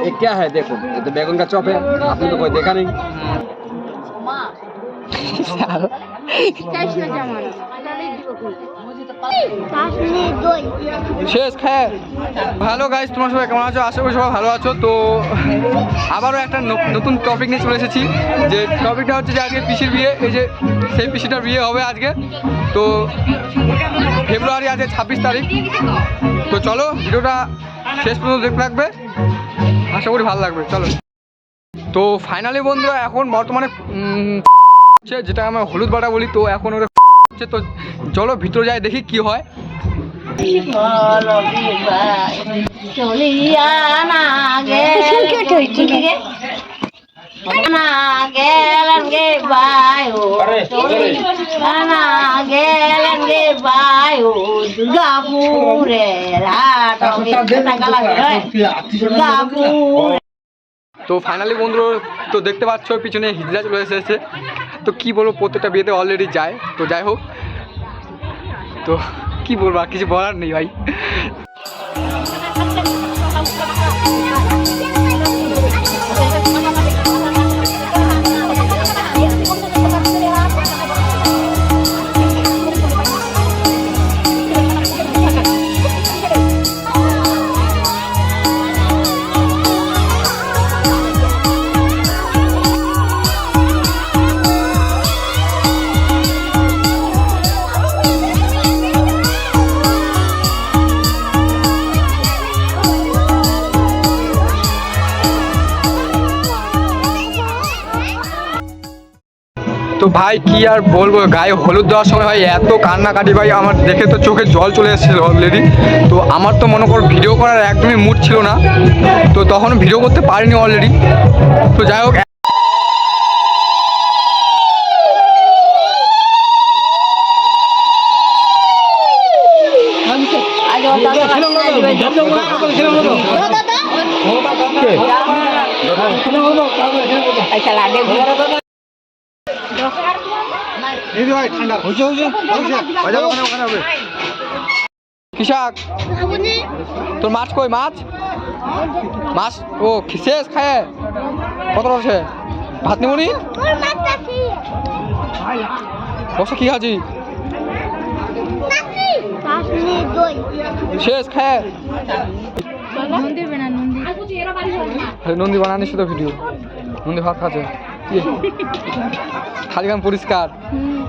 ये क्या है देखो ये तो बैगन का चॉप है आपने तो कोई देखा नहीं শেষ খায় হ্যালো গাইস তোমার সবাই কেমন আছো আশা করি সবাই ভালো আছো তো আবারও একটা ন- নতুন টপিক নিয়ে চলে এসেছি যে টপিকটা হচ্ছে যে আজকে পিসির বিয়ে এই যে সেই পিসিটার বিয়ে হবে আজকে তো ফেব্রুয়ারি আজকে ছাব্বিশ তারিখ তো চলো ভিডিওটা শেষ পর্যন্ত দেখতে লাগবে আশা করি ভালো লাগবে চলো। তো ফাইনালি বন্ধুরা এখন বর্তমানে হচ্ছে যেটা আমরা হলুদ বাটা বলি তো এখন ওটা হচ্ছে তো চলো ভিতরে যাই দেখি কি হয়। বায়ু তো ফাইনালি বন্ধুরা তো দেখতে পাচ্ছ পিছনে হিজরা চলে এসেছে তো কি বলব প্রত্যেকটা বিয়েতে অলরেডি যায় তো যাই হোক তো কি বলব আর কিছু বলার নেই ভাই তো ভাই কি আর বলব? গায়ে হলুদ দেওয়ার সময় ভাই এত কান্নাকাটি ভাই আমার দেখে তো চোখে জল চলে এসেছিল অলরেডি তো আমার তো মনে কর ভিডিও করার একদমই মুড ছিল না। তো তখন ভিডিও করতে পারিনি অলরেডি তো যাই হোক কিসাক তোর মাছ কই? মাছ? মাছ? ও শেষ, খায়। কত রয়েছে ভাত নিবনি বসে, কি খাচ্ছি? শেষ, খায়। নন্দী বানানিস তো ভিডিও। নন্দী ভাত খাচ্ছে। খালি গান পরিষ্কার।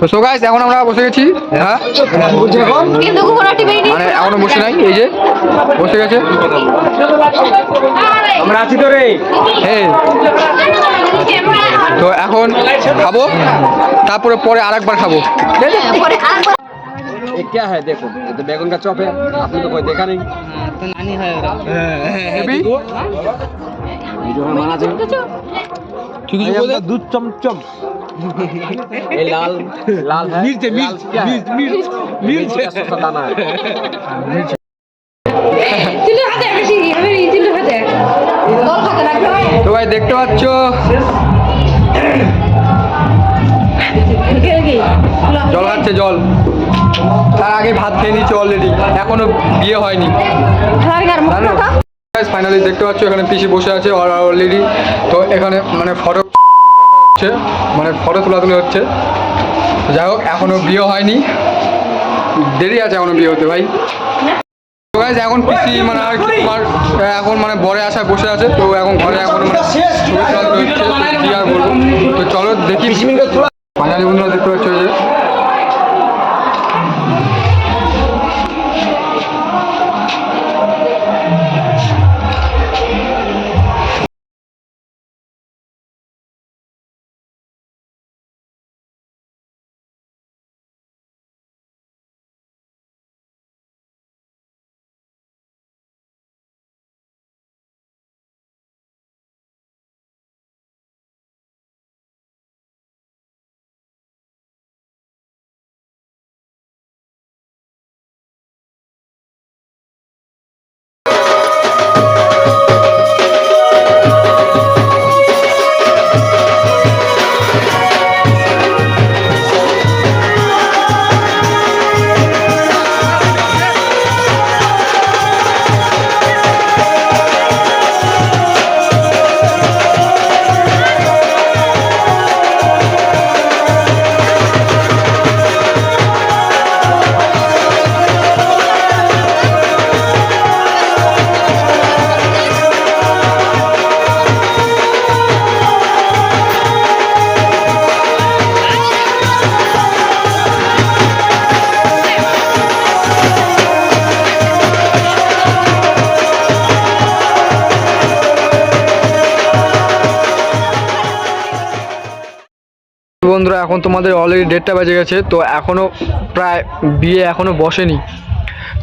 তো সো গাইস এখন আমরা বসে গেছি হ্যাঁ কিন্তু ঘোড়াটি বেরিয়ে মানে এখনো বসে নাই এই যে বসে গেছে আমরা আছি তো রে এই তো এখন খাবো তারপরে পরে আরেকবার খাবো ঠিক আছে পরে আরেকবার ये क्या है देखो ये तो बैगन का चॉप है आपने तो कोई देखा नहीं হেবি? वीडियो में माना चाहिए তুই কিছু বলে दूध चमचम ये लाल लाल है मिर्च मिर्च क्या मिर्च मिर्च मिर्च का सस्ता दाना है তো ভাই দেখতে পাচ্ছ জল খাচ্ছে জল তার আগে ভাত খেয়ে নিচ্ছে অলরেডি এখনো বিয়ে হয়নি জানো ফাইনালি দেখতে পাচ্ছ এখানে পিসি বসে আছে অলরেডি তো এখানে মানে ফটো হচ্ছে মানে ফটো তোলাতুলি হচ্ছে। যাই হোক এখনও বিয়ে হয়নি। দেরি আছে এখনও বিয়ে হতে ভাই। তো এখন পিসি মানে আর তোমার এখন মানে বরে আশায় বসে আছে তো এখন ঘরে এখন মানে ছবি তোলাতুলি হচ্ছে তো কি আর বলব। তো চলো দেখি। ফাইনালি বন্ধুরা দেখতে পাচ্ছ যে। বন্ধুরা, এখন তোমাদের অলরেডি ডেটটা বেজে গেছে, তো এখনও প্রায় বিয়ে এখনও বসেনি।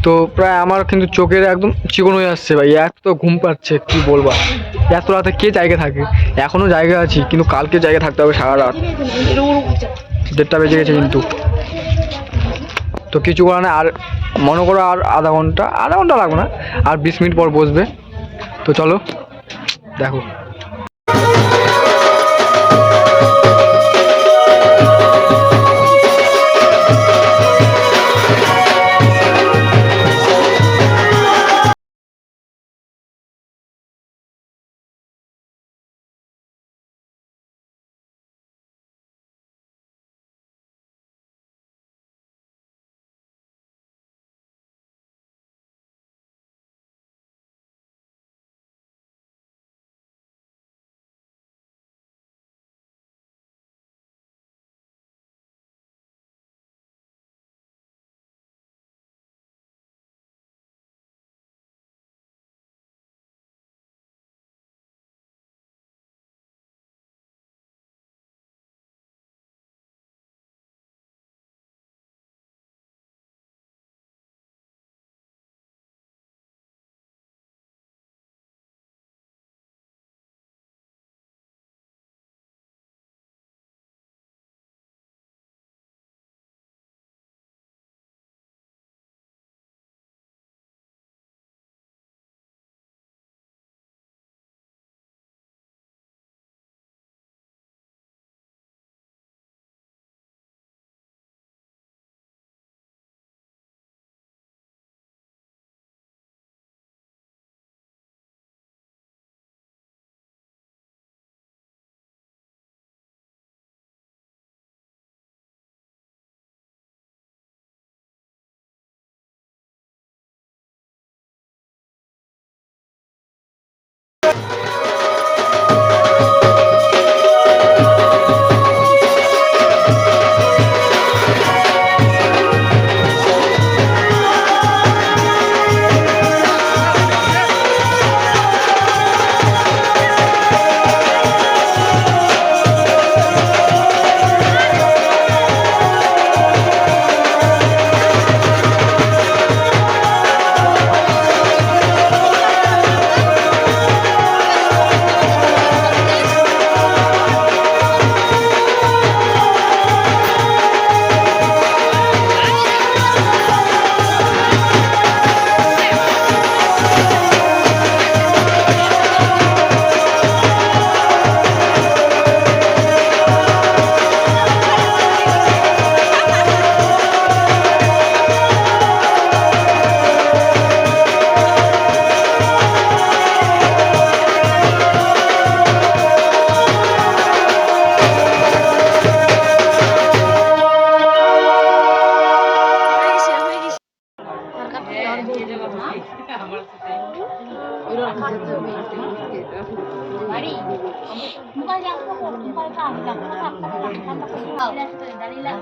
তো প্রায় আমার কিন্তু চোখের একদম চিকন হয়ে আসছে ভাই, এত ঘুম পাচ্ছে, কি বলব? এত রাতে কে জায়গা থাকে? এখনও জায়গা আছি, কিন্তু কালকে জায়গা থাকতে হবে সারা রাত। দেড়টা বেজে গেছে কিন্তু। তো কিছু করার আর মনে করো আর আধা ঘণ্টা আধা ঘণ্টা লাগবে না, আর বিশ মিনিট পর বসবে। তো চলো, দেখো।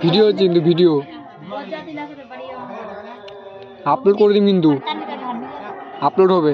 ভিডিও হচ্ছে কিন্তু ভিডিও আপলোড করে দিন কিন্তু। আপলোড হবে।